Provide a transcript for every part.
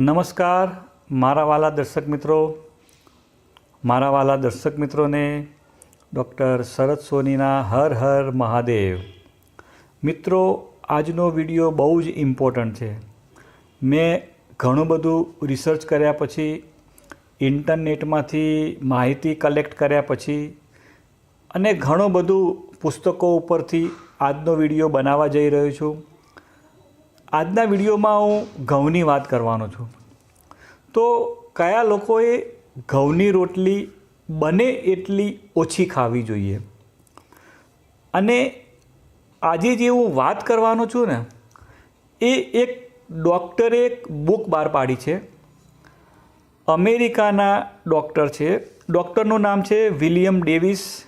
નમસ્કાર, મારા વાલા દર્શક મિત્રો. મારા વાલા દર્શક મિત્રોને ડૉક્ટર શરદ સોનીના હર હર મહાદેવ. મિત્રો, આજનો વીડિયો બહુ જ ઇમ્પોર્ટન્ટ છે. મેં ઘણું બધું રિસર્ચ કર્યા પછી, ઇન્ટરનેટમાંથી માહિતી કલેક્ટ કર્યા પછી અને ઘણું બધું પુસ્તકો ઉપરથી આજનો વીડિયો બનાવવા જઈ રહ્યો છું. આજના વિડીયોમાં હું ઘઉંની વાત કરવાનો છું. તો કયા લોકોએ ઘઉંની રોટલી બને એટલી ઓછી ખાવી જોઈએ? અને આજે જે હું વાત કરવાનો છું ને, એ એક ડૉક્ટરે એક બુક બહાર પાડી છે. અમેરિકાના ડૉક્ટર છે. ડૉક્ટરનું નામ છે વિલિયમ ડેવિસ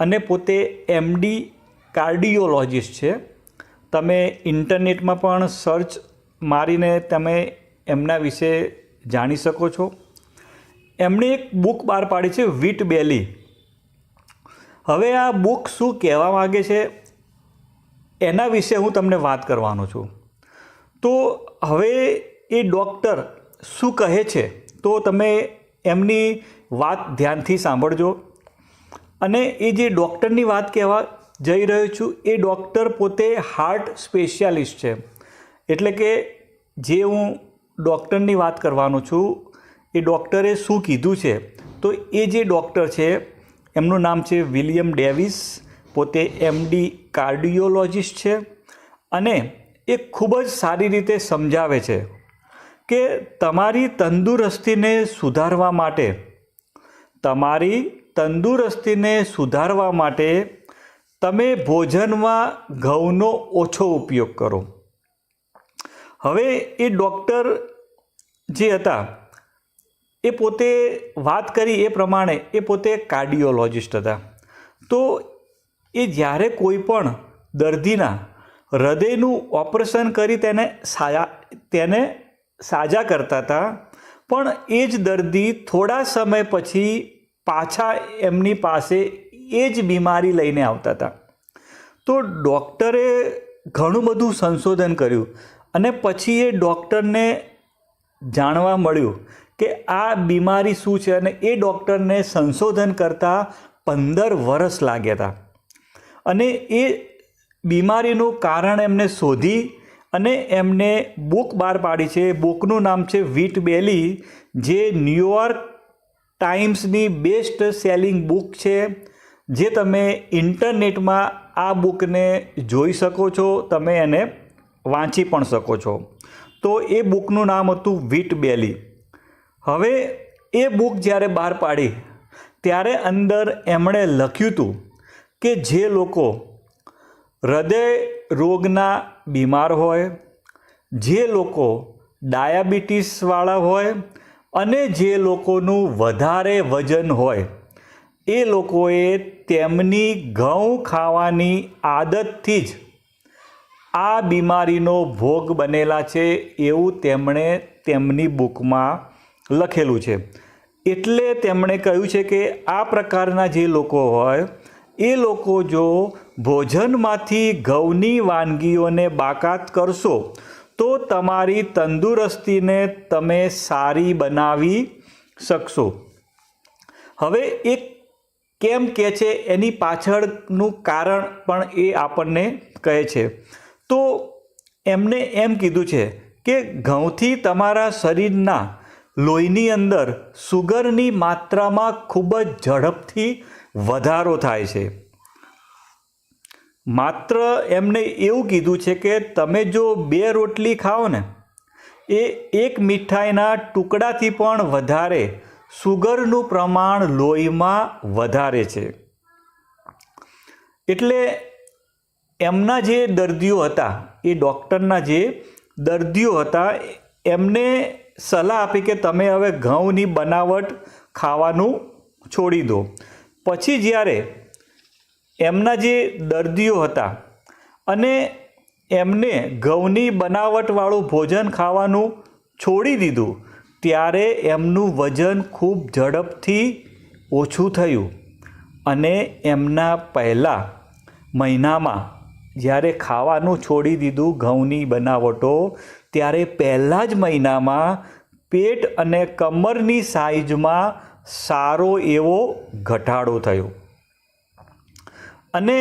અને પોતે એમડી કાર્ડિયોલોજિસ્ટ છે. તમે ઇન્ટરનેટમાં પણ સર્ચ મારીને તમે એમના વિશે જાણી શકો છો. એમણે એક બુક બહાર પાડી છે વીટ બેલી હવે આ બુક શું કહેવા માગે છે, એના વિશે હું તમને વાત કરવાનો છું. તો હવે એ ડૉક્ટર શું કહે છે, તો તમે એમની વાત ધ્યાનથી સાંભળજો. અને એ જે ડૉક્ટરની વાત કહેવા જઈ રહ્યો છું. એ ડૉક્ટર પોતે હાર્ટ સ્પેશિયાલિસ્ટ છે. એટલે કે જે હું ડૉક્ટરની વાત કરવાનો છું, એ ડૉક્ટરે શું કીધું છે? તો એ જે ડૉક્ટર છે, એમનું નામ છે વિલિયમ ડેવિસ, પોતે એમડી કાર્ડિયોલોજિસ્ટ છે અને એ ખૂબ જ સારી રીતે સમજાવે છે કે તમારી તંદુરસ્તીને સુધારવા માટે, તમારી તંદુરસ્તીને સુધારવા માટે તમે ભોજનમાં ઘઉંનો ઓછો ઉપયોગ કરો. હવે એ ડૉક્ટર જે હતા, એ પોતે વાત કરી એ પ્રમાણે એ પોતે કાર્ડિયોલોજિસ્ટ હતા. તો એ જ્યારે કોઈ પણ દર્દીના હૃદયનું ઓપરેશન કરી તેને સાયા, તેને સાજા કરતા હતા, પણ એ જ દર્દી થોડા સમય પછી પાછા એમની પાસે એ જ બીમારી લઈને આવતા હતા. તો ડૉક્ટરે ઘણું બધું સંશોધન કર્યું અને પછી એ ડૉક્ટરને જાણવા મળ્યું કે આ બીમારી શું છે અને એ ડૉક્ટરને સંશોધન કરતાં પંદર વર્ષ લાગ્યા હતા. અને એ બીમારીનું કારણ એમને શોધી અને એમને બુક બહાર પાડી છે. બુકનું નામ છે વીટ બેલી, જે ન્યુયોર્ક ટાઈમ્સની બેસ્ટ સેલિંગ બુક છે. જે તમે ઇન્ટરનેટમાં આ બુકને જોઈ શકો છો, તમે એને વાંચી પણ શકો છો. તો એ બુકનું નામ હતું વીટ બેલી હવે એ બુક જ્યારે બહાર પાડી, ત્યારે અંદર એમણે લખ્યું હતું કે જે લોકો હૃદય રોગના બીમાર હોય, જે લોકો ડાયાબિટીસવાળા હોય અને જે લોકોનું વધારે વજન હોય એ લોકોએ તેમની ઘઉં ખાવાની આદતથી જ આ બીમારીનો ભોગ બનેલા છે એવું તેમણે તેમની બુકમાં લખેલું છે. એટલે તેમણે કહ્યું છે કે આ પ્રકારના જે લોકો હોય, એ લોકો જો ભોજનમાંથી ઘઉંની વાનગીઓને બાકાત કરશો, તો તમારી તંદુરસ્તીને તમે સારી બનાવી શકશો. હવે એક કેમ કહે છે એની પાછળનું કારણ પણ એ આપણને કહે છે. તો એમને એમ કીધું છે કે ઘઉંથી તમારા શરીરના લોહીની અંદર સુગરની માત્રામાં ખૂબ જ ઝડપથી વધારો થાય છે. માત્ર એમને એવું કીધું છે કે તમે જો બે રોટલી ખાઓ ને, એ એક મીઠાઈના ટુકડાથી પણ વધારે સુગરનું પ્રમાણ લોહીમાં વધારે છે. એટલે એમના જે દર્દીઓ હતા, એ ડૉક્ટરના જે દર્દીઓ હતા, એમને સલાહ આપી કે તમે હવે ઘઉંની બનાવટ ખાવાનું છોડી દો. પછી જ્યારે એમના જે દર્દીઓ હતા અને એમને ઘઉંની બનાવટવાળું ભોજન ખાવાનું છોડી દીધું ત્યારે એમનું વજન ખૂબ ઝડપથી ઓછું થયું અને એમના પહેલાં મહિનામાં જ્યારે ખાવાનું છોડી દીધું ઘઉંની બનાવટો, ત્યારે પહેલાં જ મહિનામાં પેટ અને કમરની સાઈઝમાં સારો એવો ઘટાડો થયો. અને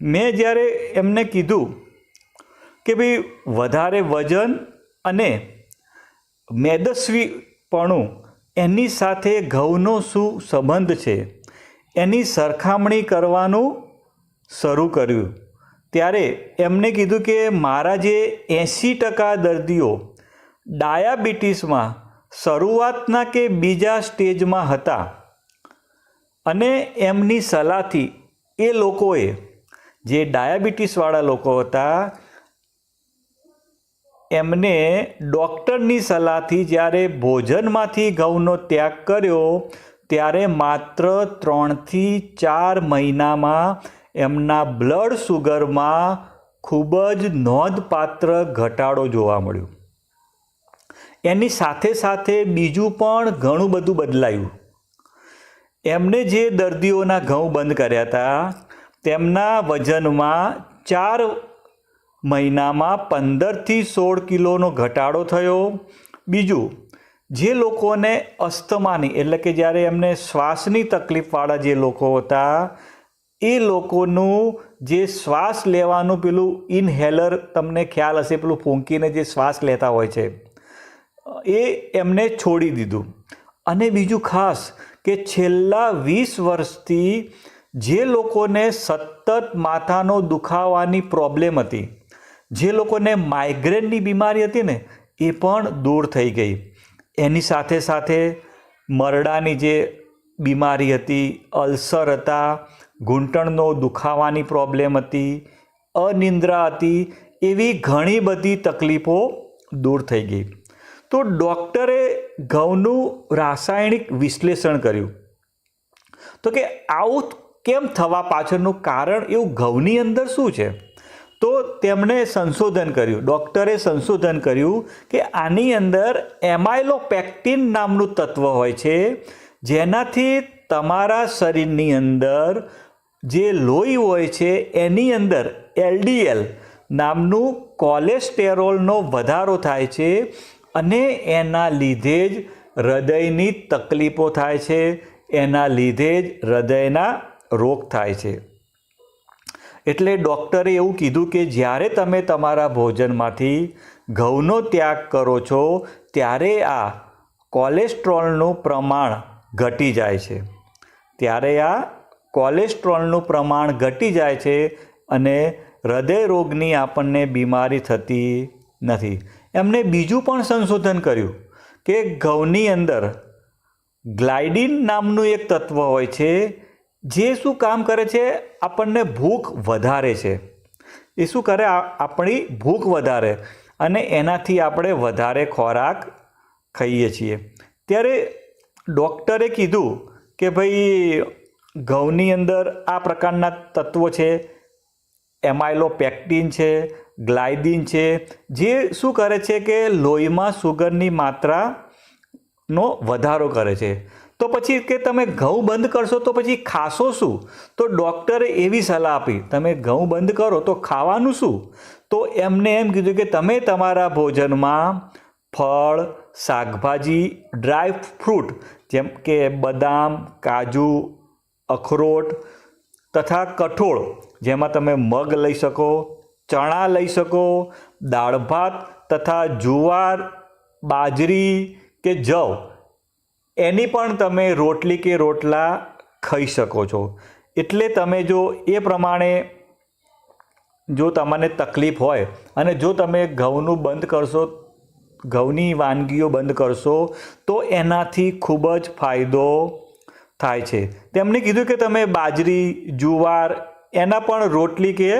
મેં જ્યારે એમને કીધું કે ભાઈ વધારે વજન અને મેદસ્વીપણું એની સાથે ઘઉંનો શું સંબંધ છે? એની સરખામણી કરવાનું શરૂ કર્યું. ત્યારે એમને કીધું કે મારા જે એંસી ટકા દર્દીઓ ડાયાબિટીસમાં શરૂઆતના કે બીજા સ્ટેજમાં હતા અને એમની સલાહથી એ લોકોએ, જે ડાયાબિટીસવાળા લોકો હતા એમને ડૉક્ટરની સલાહથી જ્યારે ભોજનમાંથી ઘઉંનો ત્યાગ કર્યો, ત્યારે માત્ર ત્રણથી ચાર મહિનામાં એમના બ્લડ સુગરમાં ખૂબ જ નોંધપાત્ર ઘટાડો જોવા મળ્યો. એની સાથે સાથે બીજું પણ ઘણું બધું બદલાયું. એમને જે દર્દીઓના ઘઉં બંધ કર્યા હતા, તેમના વજનમાં ચાર મહિનામાં પંદરથી સોળ કિલોનો ઘટાડો થયો. બીજું, જે લોકોને અસ્થમાની, એટલે કે જ્યારે એમને શ્વાસની તકલીફવાળા જે લોકો હતા, એ લોકોનું જે શ્વાસ લેવાનું પેલું ઇનહેલર, તમને ખ્યાલ હશે, પેલું ફૂંકીને જે શ્વાસ લેતા હોય છે, એ એમને છોડી દીધું. અને બીજું ખાસ, કે છેલ્લા વીસ વર્ષથી જે લોકોને સતત માથાનો દુખાવાની પ્રોબ્લેમ હતી જે લોકોને માઇગ્રેનની બીમારી હતી ને, એ પણ દૂર થઈ ગઈ. એની સાથે સાથે મરડાની જે બીમારી હતી, અલ્સર હતા, ઘૂંટણનો દુખાવાની પ્રોબ્લેમ હતી, અનિંદ્રા હતી, એવી ઘણી બધી તકલીફો દૂર થઈ ગઈ. તો ડૉક્ટરે ઘઉંનું રાસાયણિક વિશ્લેષણ કર્યું. તો કે આવું કેમ થવા પાછળનું કારણ એવું ઘઉંની અંદર શું છે? તો તેમણે સંશોધન કર્યું. ડૉક્ટરે સંશોધન કર્યું કે આની અંદર એમાઇલોપેક્ટિન નામનું તત્વ હોય છે, જેનાથી તમારા શરીરની અંદર જે લોહી હોય છે, એની અંદર એલડીએલ નામનું કોલેસ્ટેરોલનો વધારો થાય છે અને એના લીધે જ હૃદયની તકલીફો થાય છે. એના લીધે જ હૃદયના રોગ થાય છે. એટલે ડૉક્ટરે એવું કીધું કે જ્યારે તમે તમારા ભોજનમાંથી ઘઉંનો ત્યાગ કરો છો, ત્યારે આ કોલેસ્ટ્રોલનું પ્રમાણ ઘટી જાય છે. ત્યારે આ કોલેસ્ટ્રોલનું પ્રમાણ ઘટી જાય છે અને હૃદય રોગની આપણને બીમારી થતી નથી. એમણે બીજું પણ સંશોધન કર્યું કે ઘઉંની અંદર ગ્લાયડિન નામનું એક તત્વ હોય છે જે શું કામ કરે છે, આપણને ભૂખ વધારે છે. એ શું કરે? આપણી ભૂખ વધારે અને એનાથી આપણે વધારે ખોરાક ખાઈએ છીએ. ત્યારે ડૉક્ટરે કીધું કે ભાઈ, ઘઉંની અંદર આ પ્રકારના તત્વો છે. એમાઇલોપેક્ટિન છે ગ્લાયડિન છે. જે શું કરે છે કે લોહીમાં સુગરની માત્રાનો વધારો કરે છે. તો પછી કે તમે ઘઉં બંધ કરશો તો પછી ખાશો શું? તો ડૉક્ટરે એવી સલાહ આપી, તમે ઘઉં બંધ કરો તો ખાવાનું શું? તો એમને એમ કીધું કે તમે તમારા ભોજનમાં ફળ, શાકભાજી, ડ્રાય ફ્રૂટ જેમ કે બદામ, કાજુ, અખરોટ તથા કઠોળ, જેમાં તમે મગ લઈ શકો, ચણા લઈ શકો, દાળ ભાત તથા જુવાર, બાજરી કે જવ એની પણ તમે રોટલી કે રોટલા ખાઈ શકો છો. એટલે તમે જો એ પ્રમાણે જો તમને તકલીફ હોય અને જો તમે ઘઉંનું બંધ કરશો, ઘઉંની વાનગીઓ બંધ કરશો, તો એનાથી ખૂબ જ ફાયદો થાય છે. તેમણે કીધું કે તમે બાજરી, જુવાર, એના પણ રોટલી કે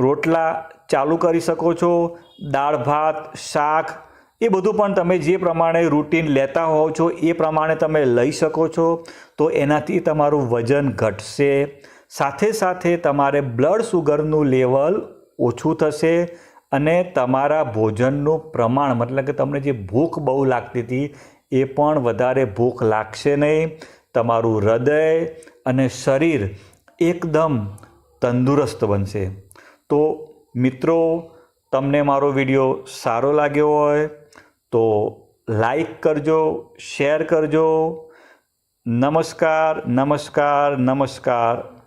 રોટલા ચાલુ કરી શકો છો. દાળ, ભાત, શાક એ બધું પણ તમે જે પ્રમાણે રૂટીન લેતા હોવ છો, એ પ્રમાણે તમે લઈ શકો છો. તો એનાથી તમારું વજન ઘટશે. સાથે સાથે તમારે બ્લડ સુગરનું લેવલ ઓછું થશે અને તમારા ભોજનનું પ્રમાણ, મતલબ કે તમને જે ભૂખ બહુ લાગતી હતી, એ પણ વધારે ભૂખ લાગશે નહીં. તમારું હૃદય અને શરીર એકદમ તંદુરસ્ત બનશે. તો મિત્રો, તમને મારો વીડિયો સારો લાગ્યો હોય તો લાઈક કરજો શેર કરજો. નમસ્કાર નમસ્કાર નમસ્કાર.